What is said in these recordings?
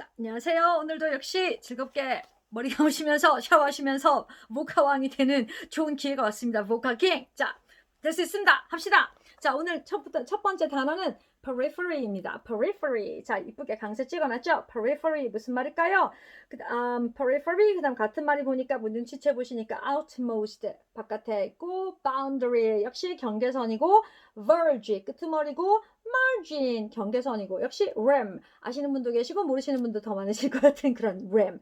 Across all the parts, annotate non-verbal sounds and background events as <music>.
자, 안녕하세요. 오늘도 역시 즐겁게 머리 감으시면서 샤워하시면서 모카왕이 되는 좋은 기회가 왔습니다. 모카킹. 자, 될 수 있습니다. 합시다. 자, 오늘 첫부터 첫 번째 단어는 periphery입니다. periphery. 자, 이쁘게 강세 찍어놨죠? periphery 무슨 말일까요? 그다음 periphery 그다음 같은 말이 보니까 뭐 눈치채 보시니까 outmost 바깥에 있고 boundary 역시 경계선이고 verge 끄트머리고 margin 경계선이고 역시 rim 아시는 분도 계시고 모르시는 분도 더 많으실 <laughs> 것 같은 그런 rim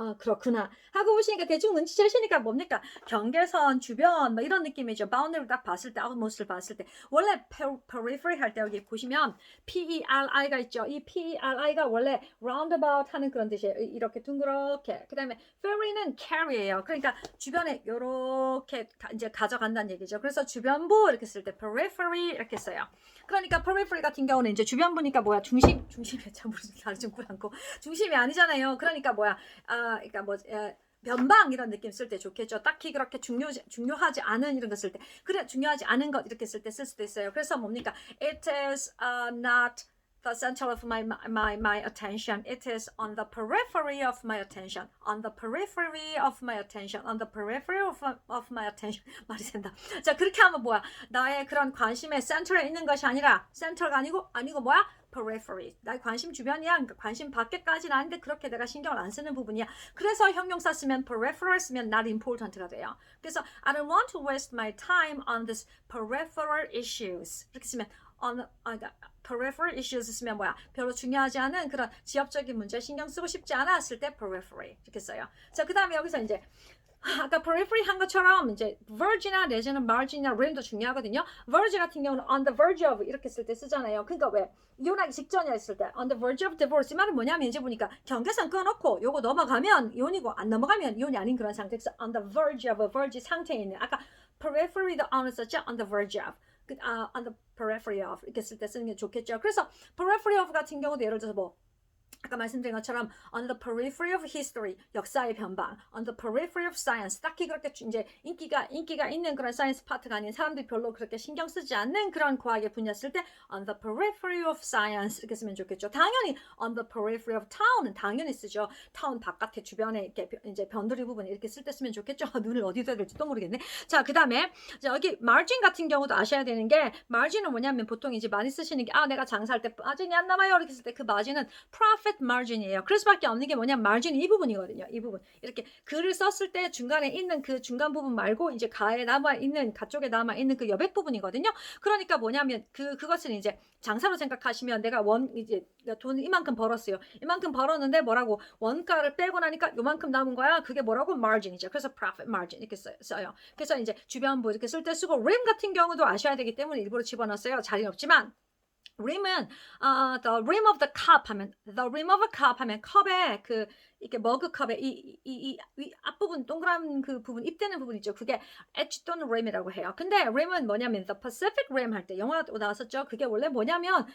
아 그렇구나. 하고 보시니까 대충 눈치채시니까 뭡니까? 경계선 주변 뭐 이런 느낌이죠. boundary 딱 봤을 때 outmost를 봤을 때. 원래 per- periphery 할 때 여기 보시면 PERI가 있죠. 이 PERI가 원래 roundabout 하는 그런 뜻이에요. 이- 이렇게 둥그렇게. 그 다음에 ferry는 carry예요. 그러니까 주변에 요렇게 가- 이제 가져간다는 얘기죠. 그래서 주변부 이렇게 쓸 때 periphery 이렇게 써요. 그러니까 periphery 같은 경우는 이제 주변부니까 뭐야? 중심 중심이 참 무슨 다좀 않고. 중심이 아니잖아요. 그러니까 뭐야? 아 그러니까 뭐 에, 변방 이런 느낌 쓸 때 좋겠죠. 딱히 그렇게 중요 중요하지 않은 이런 거 쓸 때 그래 중요하지 않은 것 이렇게 쓸 때 쓸 수도 있어요. 그래서 뭡니까 it is uh, not the center of my, my my attention. It is on the periphery of my attention. On the periphery of my attention. On the periphery of, of my attention. <laughs> 말이 된다. 자 그렇게 하면 뭐야? 나의 그런 관심의 센터에 있는 것이 아니라 센터가 아니고 아니고 뭐야? periphery. 나의 관심 주변이야. 그러니까 관심 밖에까지는 아닌데 그렇게 내가 신경을 안 쓰는 부분이야. 그래서 형용사 쓰면 peripheral 쓰면 not important가 돼요. 그래서 I don't want to waste my time on this peripheral issues. 이렇게 쓰면 on 아, 그러니까 peripheral issues 쓰면 뭐야? 별로 중요하지 않은 그런 지역적인 문제 신경 쓰고 싶지 않았을 때 periphery 이렇게 써요. 자, 그다음에 여기서 이제 아까 periphery 한 것처럼 이제 verge나 내지는 margin이나 rim도 중요하거든요. verge 같은 경우는 on the verge of 이렇게 쓸 때 쓰잖아요. 그러니까 왜 이혼하기 직전이야 했을 때 on the verge of divorce 이 말은 뭐냐면 이제 보니까 경계선 끊어놓고 요거 넘어가면 이혼이고 안 넘어가면 이혼이 아닌 그런 상태. 그래서 on the verge of verge 상태에 있는 아까 periphery도 on을 썼죠. on the verge of 그, 아, on the periphery of 이렇게 쓸 때 쓰는 게 좋겠죠. 그래서 periphery of 같은 경우도 예를 들어서 뭐 아까 말씀드린 것처럼 on the periphery of history 역사의 변방, on the periphery of science 딱히 그렇게 주- 이제 인기가 인기가 있는 그런 사이언스 파트가 아닌 사람들이 별로 그렇게 신경 쓰지 않는 그런 과학의 분야 쓸때 on the periphery of science 이렇게 쓰면 좋겠죠. 당연히 on the periphery of town은 당연히 쓰죠. 타운 바깥에 주변에 이렇게 변- 이제 변두리 부분 이렇게 쓸 때 쓰면 좋겠죠. <laughs> 눈을 어디다 대야 될지 또 모르겠네. 자, 그다음에 자, 여기 margin 같은 경우도 아셔야 되는 게 margin은 뭐냐면 보통 이제 많이 쓰시는 게 아 내가 장사할 때 마진이 안 남아요 이렇게 쓸 때 그 마진은 profit margin이에요. 그럴 수밖에 없는 게 뭐냐면 margin이 이 부분이거든요. 이 부분 이렇게 글을 썼을 때 중간에 있는 그 중간 부분 말고 이제 가에 남아 있는 가쪽에 남아 있는 그 여백 부분이거든요. 그러니까 뭐냐면 그 그것은 이제 장사로 생각하시면 내가 원 이제 돈 이만큼 벌었어요. 이만큼 벌었는데 뭐라고 원가를 빼고 나니까 요만큼 남은 거야. 그게 뭐라고 margin이죠. 그래서 profit margin 이렇게 써- 써요. 그래서 이제 주변부 이렇게 쓸 때 쓰고 rim 같은 경우도 아셔야 되기 때문에 일부러 집어넣었어요. 자리는 없지만 rim은 어, the rim of the cup 하면 the rim of a cup 하면 컵에 그 이렇게 머그컵에 이, 이, 이, 이 앞부분 동그란 그 부분 입되는 부분 있죠. 그게 edge 또는 rim이라고 해요. 근데 rim은 뭐냐면 the Pacific Rim 할 때 영화 나왔었죠. 그게 원래 뭐냐면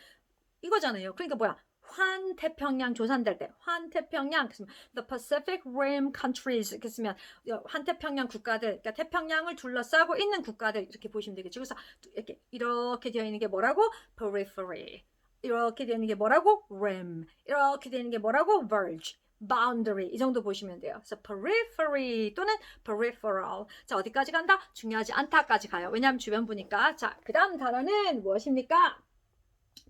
이거잖아요. 그러니까 뭐야? 환태평양 조산될 때 환태평양 the Pacific Rim countries 이렇게 쓰면 환태평양 국가들 그러니까 태평양을 둘러싸고 있는 국가들 이렇게 보시면 되겠죠. 그래서 이렇게 이렇게 되어 있는 게 뭐라고 periphery 이렇게 되어 있는 게 뭐라고 rim 이렇게 되어 있는 게 뭐라고 verge boundary 이 정도 보시면 돼요. 그래서 periphery 또는 peripheral 자 어디까지 간다? 중요하지 않다까지 가요. 왜냐하면 주변부니까 자 그 다음 단어는 무엇입니까?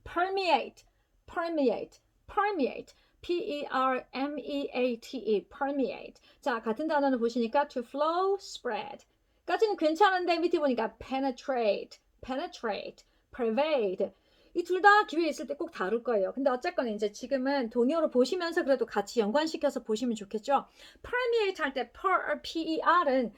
permeate permeate permeate P-E-R-M-E-A-T-E permeate 자 같은 단어는 보시니까 to flow spread 까지는 괜찮은데 밑에 보니까 penetrate penetrate pervade 이 둘 다 기회 있을 때 꼭 다룰 거예요. 근데 어쨌거나 이제 지금은 동요로 보시면서 그래도 같이 연관시켜서 보시면 좋겠죠. permeate 할 때 per, P-E-R은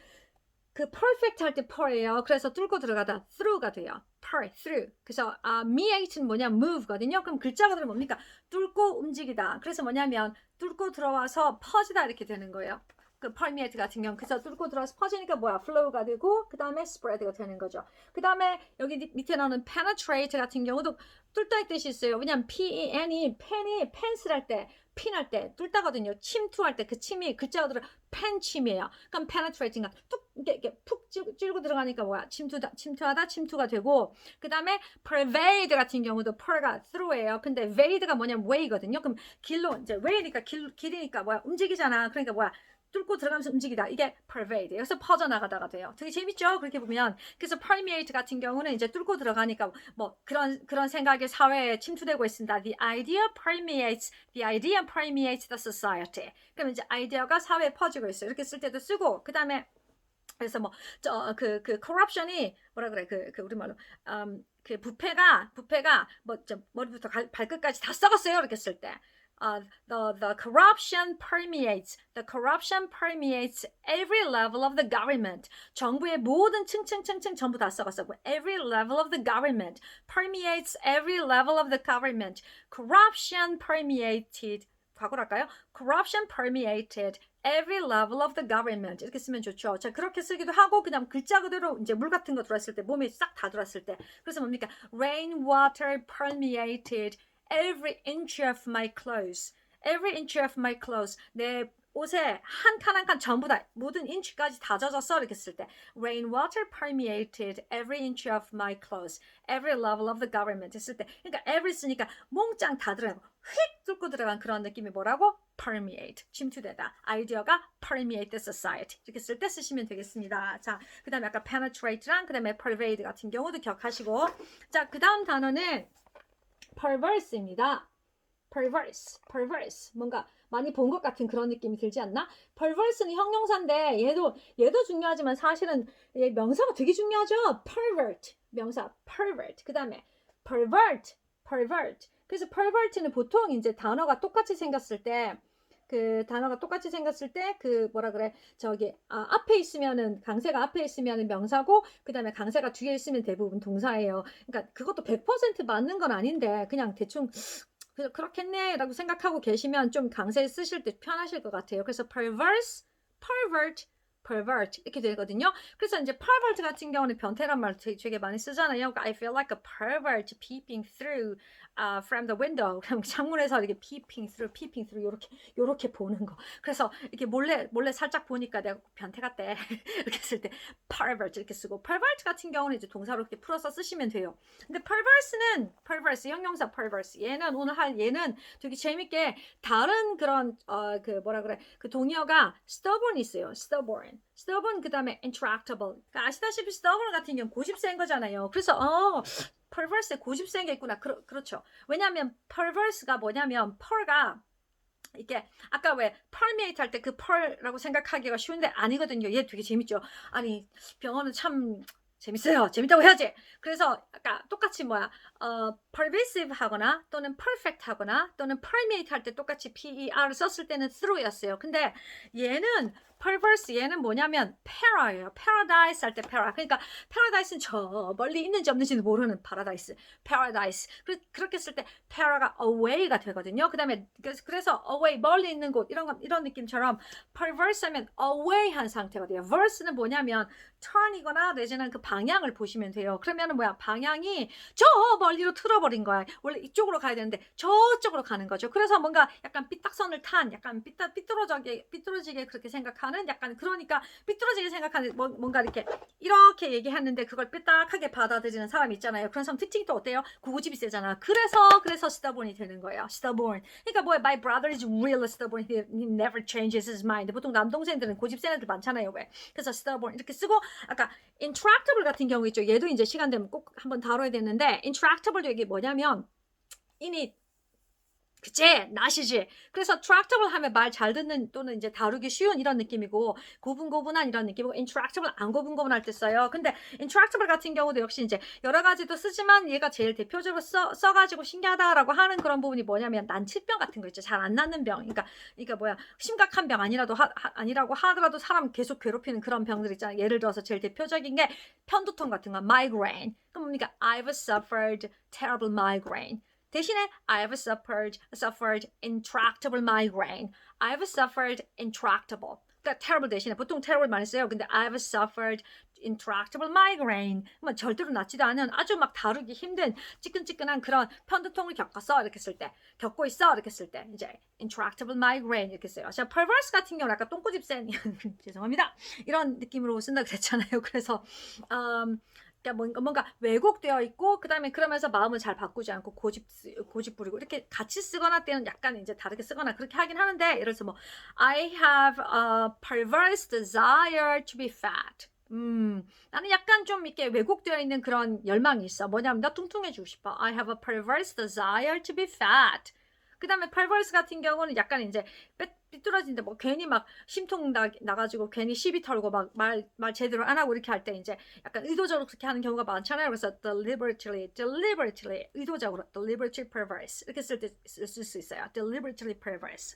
그 perfect 할 때 per예요. 그래서 뚫고 들어가다 through가 돼요. per, through. 그래서 아, meate는 뭐냐 move거든요. 그럼 글자가 들어 뭡니까? 뚫고 움직이다. 그래서 뭐냐면 뚫고 들어와서 퍼지다 이렇게 되는 거예요. 그 permeate 같은 경우 그래서 뚫고 들어서 퍼지니까 뭐야 flow가 되고 그 다음에 spread가 되는 거죠. 그 다음에 여기 밑- 밑에 나오는 penetrate 같은 경우도 뚫다 의 뜻이 있어요. 왜냐면 P-E-N이 펜이 펜슬 할 때, 핀할 때 뚫다거든요. 침투할 때 그 침이 글자가 들어 펜 침이에요. 그럼 penetrating가 뚝 이렇게, 이렇게 푹 찌고 들어가니까 뭐야 침투다 침투하다 침투가 되고 그 다음에 pervade 같은 경우도 per가 through예요. 근데 vade가 뭐냐면 way거든요. 그럼 길로 이제 way니까 길, 길이니까 뭐야 움직이잖아. 그러니까 뭐야 뚫고 들어가면서 움직이다. 이게 pervade. 여기서 퍼져나가다가 돼요. 되게 재밌죠? 그렇게 보면. 그래서 permeate 같은 경우는 이제 뚫고 들어가니까 뭐 그런 그런 생각이 사회에 침투되고 있습니다. The idea permeates, the idea permeates the society. 그럼 이제 아이디어가 사회에 퍼지고 있어요. 이렇게 쓸 때도 쓰고 그 다음에 그래서 뭐 저 그 그 corruption이 뭐라 그래 그 그 우리말로 음, 그 부패가 부패가 뭐저 머리부터 갈- 발끝까지 다 썩었어요 이렇게 쓸 때. Uh, the the corruption permeates the corruption permeates every level of the government. 정부의 모든 층층층층 전부 다 썩었어. Every level of the government permeates every level of the government. Corruption permeated 과거랄까요? Corruption permeated every level of the government 이렇게 쓰면 좋죠. 자 그렇게 쓰기도 하고 그냥 글자 그대로 이제 물 같은 거 들어왔을 때 몸에 싹 다 들어왔을 때 그래서 뭡니까? Rainwater permeated every inch of my clothes. Every inch of my clothes. 내 옷에 한 칸 한 칸 전부 다 모든 인치까지 다 젖었어 이렇게 쓸 때 rainwater permeated every inch of my clothes every level of the government 했을 때 그러니까 every 쓰니까 몽짱 다 들어가고 휙 뚫고 들어간 그런 느낌이 뭐라고 permeate 침투되다. 아이디어가 permeate the society. 이렇게 쓸 때 쓰시면 되겠습니다. 자 그 다음에 아까 penetrate랑 그 다음에 pervade 같은 경우도 기억하시고. 자 그 다음 단어는 perverse입니다. perverse, perverse. 뭔가 많이 본 것 같은 그런 느낌이 들지 않나? perverse는 형용사인데 얘도 얘도 중요하지만 사실은 얘 명사가 되게 중요하죠. pervert 명사 pervert. 그 다음에 pervert, pervert. 그래서 pervert는 보통 이제 단어가 똑같이 생겼을 때 그 단어가 똑같이 생겼을 때 그 뭐라 그래 저기 아, 앞에 있으면은 강세가 앞에 있으면은 명사고 그 다음에 강세가 뒤에 있으면 대부분 동사예요. 그러니까 그것도 100% 맞는 건 아닌데 그냥 대충 그- 그렇겠네라고 생각하고 계시면 좀 강세 쓰실 때 편하실 것 같아요. 그래서 perverse, pervert, pervert 이렇게 되거든요. 그래서 이제 pervert 같은 경우는 변태란 말 되게, 되게 많이 쓰잖아요. I feel like a pervert peeping through uh, from the window. <laughs> 그럼 창문에서 이렇게 peeping through, peeping through 이렇게 이렇게 보는 거. 그래서 이렇게 몰래 몰래 살짝 보니까 내가 변태 같대 <laughs> 이렇게 쓸 때 pervert 이렇게 쓰고 pervert 같은 경우는 이제 동사로 이렇게 풀어서 쓰시면 돼요. 근데 perverse는 perverse 형용사 perverse. 얘는 오늘 할 얘는 되게 재밌게 다른 그런 어 그 뭐라 그래? 그 동의어가 stubborn 있어요. stubborn. stubborn 그 다음에 intractable. 그러니까 아시다시피 stubborn 같은 경우 고집센 거잖아요. 그래서 어 perverse 고집센 게 있구나 그러, 그렇죠 왜냐하면 perverse가 뭐냐면 per가 이게 아까 왜 permeate 할 때 그 per라고 생각하기가 쉬운데 아니거든요. 얘 되게 재밌죠. 아니 병원은 참 재밌어요. 재밌다고 해야지. 그래서 아까 똑같이 뭐야 어, pervasive 하거나 또는 perfect 하거나 또는 permeate 할 때 똑같이 per 썼을 때는 through였어요. 근데 얘는 perverse 얘는 뭐냐면 para예요. paradise 할 때 para. 그러니까 paradise는 저 멀리 있는지 없는지는 모르는 paradise. paradise. 그, 그렇게 쓸 때 para가 away가 되거든요. 그다음에 그래서, away 멀리 있는 곳 이런 거 이런 느낌처럼 perverse 하면 away 한 상태거든요. verse는 뭐냐면 turn이거나 내지는 그 방향을 보시면 돼요. 그러면은 뭐야 방향이 저 멀리로 틀어버린 거야. 원래 이쪽으로 가야 되는데 저쪽으로 가는 거죠. 그래서 뭔가 약간 삐딱선을 탄, 약간 삐딱 삐뚤어지게 삐뚤어지게 그렇게 생각하 는 약간 그러니까 삐뚤어지게 생각하는 뭐- 뭔가 이렇게 이렇게 얘기했는데 그걸 삐딱하게 받아들이는 사람 있잖아요. 그런 사람 특징이 또 어때요? 고집이 세잖아. 그래서 그래서 stubborn이 되는 거예요. stubborn. 그러니까 뭐야? My brother is real stubborn. He never changes his mind. 보통 남동생들은 고집 센 애들 많잖아요. 왜? 그래서 stubborn 이렇게 쓰고 아까 intractable 같은 경우 있죠. 얘도 이제 시간 되면 꼭 한번 다뤄야 되는데 intractable도 이게 뭐냐면 이니 그치 나시지. 그래서 tractable 하면 말 잘 듣는 또는 이제 다루기 쉬운 이런 느낌이고 고분고분한 이런 느낌이고 intractable 안 고분고분할 때 써요. 근데 intractable 같은 경우도 역시 이제 여러 가지도 쓰지만 얘가 제일 대표적으로 써, 써가지고 신기하다라고 하는 그런 부분이 뭐냐면 난치병 같은 거 있죠. 잘 안 낫는 병. 그러니까 그러니까 뭐야? 심각한 병 아니라도 하, 하- 아니라고 하더라도 사람 계속 괴롭히는 그런 병들 있잖아요. 예를 들어서 제일 대표적인 게 편두통 같은 거 migraine. 그럼 뭡니까? I've suffered terrible migraine 대신에 I've suffered suffered intractable migraine. I've suffered intractable. 그러니까 terrible 대신에 보통 terrible 많이 써요. 근데 I've suffered intractable migraine. 뭐 절대로 낫지도 않은 아주 막 다루기 힘든 찌끈찌끈한 그런 편두통을 겪었어 이렇게 쓸 때, 겪고 있어 이렇게 쓸 때 이제 intractable migraine 이렇게 써요. 자, perverse 같은 경우는 약간 똥꼬집 센 죄송합니다. 이런 느낌으로 쓴다 그랬잖아요. 그래서 음, 그러니까 뭔가, 왜곡되어 있고 그다음에 그러면서 마음을 잘 바꾸지 않고 고집 쓰- 고집 부리고 이렇게 같이 쓰거나 때는 약간 이제 다르게 쓰거나 그렇게 하긴 하는데 예를 들어서 뭐 I have a perverse desire to be fat. 음, 나는 약간 좀 이렇게 왜곡되어 있는 그런 열망이 있어. 뭐냐면 나 뚱뚱해지고 싶어. I have a perverse desire to be fat. 그 다음에 perverse 같은 경우는 약간 이제 삐, 삐뚤어진데 뭐 괜히 막 심통 나, 나가지고 괜히 시비 털고 막 말 말 제대로 안 하고 이렇게 할 때 이제 약간 의도적으로 그렇게 하는 경우가 많잖아요. 그래서 deliberately, deliberately, 의도적으로, deliberately perverse 이렇게 쓸 때 쓸 수 있어요. deliberately perverse.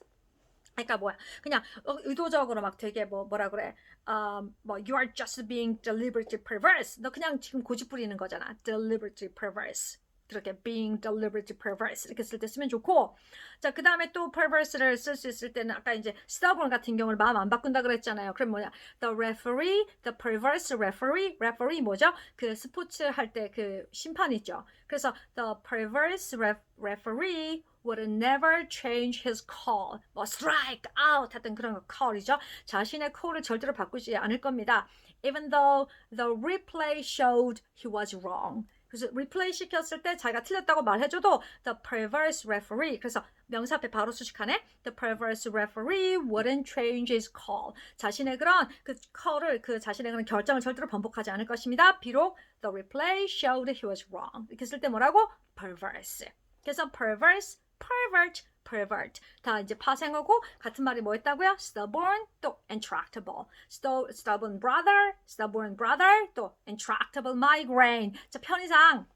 그러니까 뭐야 그냥 어, 의도적으로 막 되게 뭐 뭐라 그래 um, 뭐 you are just being deliberately perverse 너 그냥 지금 고집 부리는 거잖아 deliberately perverse 그렇게 being deliberately perverse 이렇게 쓸 때 쓰면 좋고 자 그 다음에 또 perverse를 쓸 수 있을 때는 아까 이제 stubborn 같은 경우는 마음 안 바꾼다 그랬잖아요 그럼 뭐냐 the referee the perverse referee referee 뭐죠 그 스포츠 할 때 그 심판 있죠 그래서 the perverse ref, referee would never change his call. 뭐 strike out 하던 그런 거 call이죠. 자신의 call을 절대로 바꾸지 않을 겁니다. Even though the replay showed he was wrong. 그래서 replay 시켰을 때 자기가 틀렸다고 말해줘도 the perverse referee 그래서 명사 앞에 바로 수식하네. The perverse referee wouldn't change his call. 자신의 그런 그 call을 그 자신의 그런 결정을 절대로 번복하지 않을 것입니다. 비록 the replay showed he was wrong. 이렇게 쓸 때 뭐라고? perverse. 그래서 perverse, pervert, pervert 다 이제 파생어고 같은 말이 뭐였다고요? stubborn 또 intractable. Stubborn brother, stubborn brother 또 intractable migraine. 자 편의상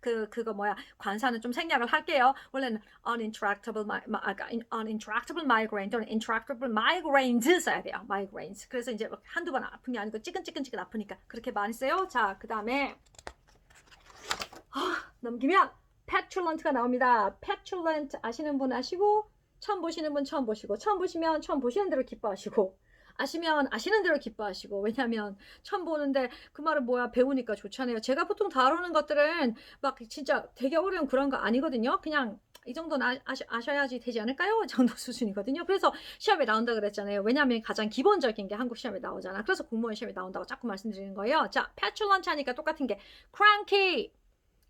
그 그거 뭐야 관사는 좀 생략을 할게요. 원래는 unintractable mi, in- unintractable migraine 또는 intractable migraines 써야 돼요. migraines. 그래서 이제 막 한두 번 아픈 게 아니고 찌끈찌끈찌끈 아프니까 그렇게 많이 써요. 자 그다음에 아, 넘기면 petulant가 나옵니다. petulant 아시는 분 아시고 처음 보시는 분 처음 보시고 처음 보시면 처음 보시는 대로 기뻐하시고 아시면 아시는 대로 기뻐하시고 왜냐면 처음 보는데 그 말은 뭐야 배우니까 좋잖아요. 제가 보통 다루는 것들은 막 진짜 되게 어려운 그런 거 아니거든요. 그냥 이 정도는 아, 아시, 아셔야지 되지 않을까요? 정도 <laughs> 수준이거든요. 그래서 시험에 나온다 그랬잖아요. 왜냐하면 가장 기본적인 게 한국 시험에 나오잖아. 그래서 공무원 시험에 나온다고 자꾸 말씀드리는 거예요. 자, petulant 하니까 똑같은 게 cranky,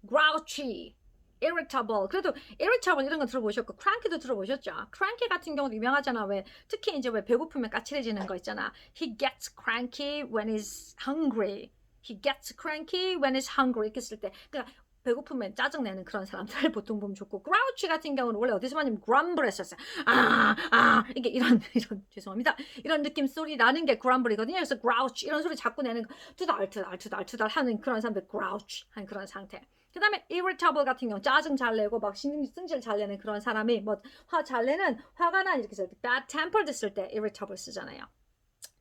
grouchy, irritable. 그래도 irritable 이런 거 들어보셨고 cranky도 들어보셨죠? cranky 같은 경우도 유명하잖아. 왜 특히 이제 왜 배고프면 까칠해지는 거 있잖아. He gets cranky when he's hungry. He gets cranky when he's hungry. 이렇게 쓸 때. 그러니까 배고프면 짜증내는 그런 사람들 <laughs> 보통 보면 좋고 grouchy 같은 경우는 원래 어디서 많이 grumble 했었어요. 아, 아, 이게 이런 <laughs> 이런 죄송합니다. 이런 느낌 소리 나는 게 grumble이거든요. 그래서 grouch 이런 소리 자꾸 내는 거 투덜 투덜 투덜 투덜 하는 그런 사람들 grouch 하는 그런 상태. 그 다음에 irritable 같은 경우 짜증 잘 내고 막 신- 승질 잘 내는 그런 사람이 뭐 화 잘 내는 화가 난 이렇게 쓸때 bad tempered 쓸 때 irritable 쓰잖아요.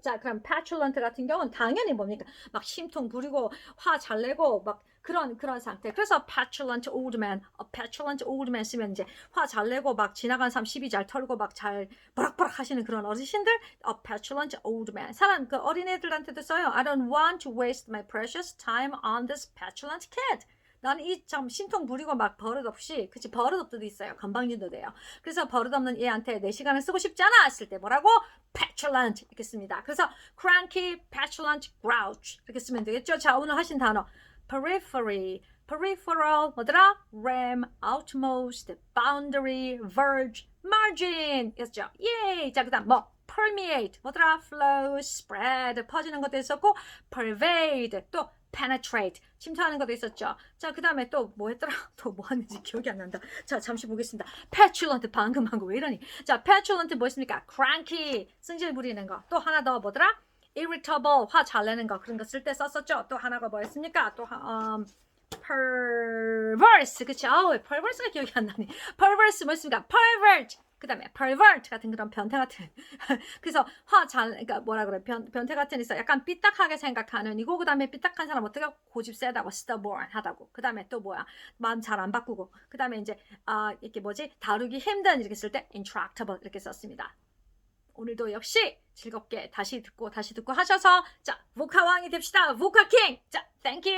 자 그럼 petulant 같은 경우는 당연히 뭡니까 막 심통 부리고 화 잘 내고 막 그런 그런 상태. 그래서 petulant old man, petulant old man 쓰면 이제 화 잘 내고 막 지나간 사람 시비 잘 털고 막 잘 버럭버럭 하시는 그런 어르신들, a petulant old man. 사람 그 어린애들한테도 써요. I don't want to waste my precious time on this petulant kid. 나는 이참 심통 부리고 막 버릇없이 그치 버릇없도 있어요. 건방진도 돼요. 그래서 버릇없는 얘한테 내 시간을 쓰고 싶지 않아 했을 때 뭐라고? Petulant 이렇게 씁니다. 그래서 cranky, petulant, grouch 이렇게 쓰면 되겠죠? 자 오늘 하신 단어. Periphery. Peripheral 뭐더라? Ram, outmost, boundary, verge, margin 이었죠. 예. 자 그다음 뭐? Permeate 뭐더라? Flow, spread 퍼지는 것도 있었고 pervade. 또 penetrate 침투하는 것도 있었죠. 자, 그 다음에 또 뭐 했더라? <laughs> 또 뭐 하는지 기억이 안 난다. 자, 잠시 보겠습니다. petulant 방금 한 거 왜 이러니? 자, petulant 뭐 있습니까? cranky 승질 부리는 거. 또 하나 더 뭐더라? irritable 화 잘 내는 거 그런 거 쓸 때 썼었죠. 또 하나가 뭐였습니까? 또 하, 음, perverse 그치? 아우 perverse가 기억이 안 나니. perverse 뭐 있습니까? pervert 그 다음에 pervert 같은 그런 변태 같은. <laughs> 그래서 화잘 그러니까 뭐라 그래? 변, 변태 같은 있어. 약간 삐딱하게 생각하는 이거 그 다음에 삐딱한 사람 어떻게 고집 세다고 stubborn 하다고. 그 다음에 또 뭐야? 마음 잘 안 바꾸고. 그 다음에 이제 아 이렇게 뭐지? 다루기 힘든 이렇게 쓸 때 intractable 이렇게 썼습니다. 오늘도 역시 즐겁게 다시 듣고 다시 듣고 하셔서 자, 모카왕이 됩시다. 모카킹. 자, 땡큐.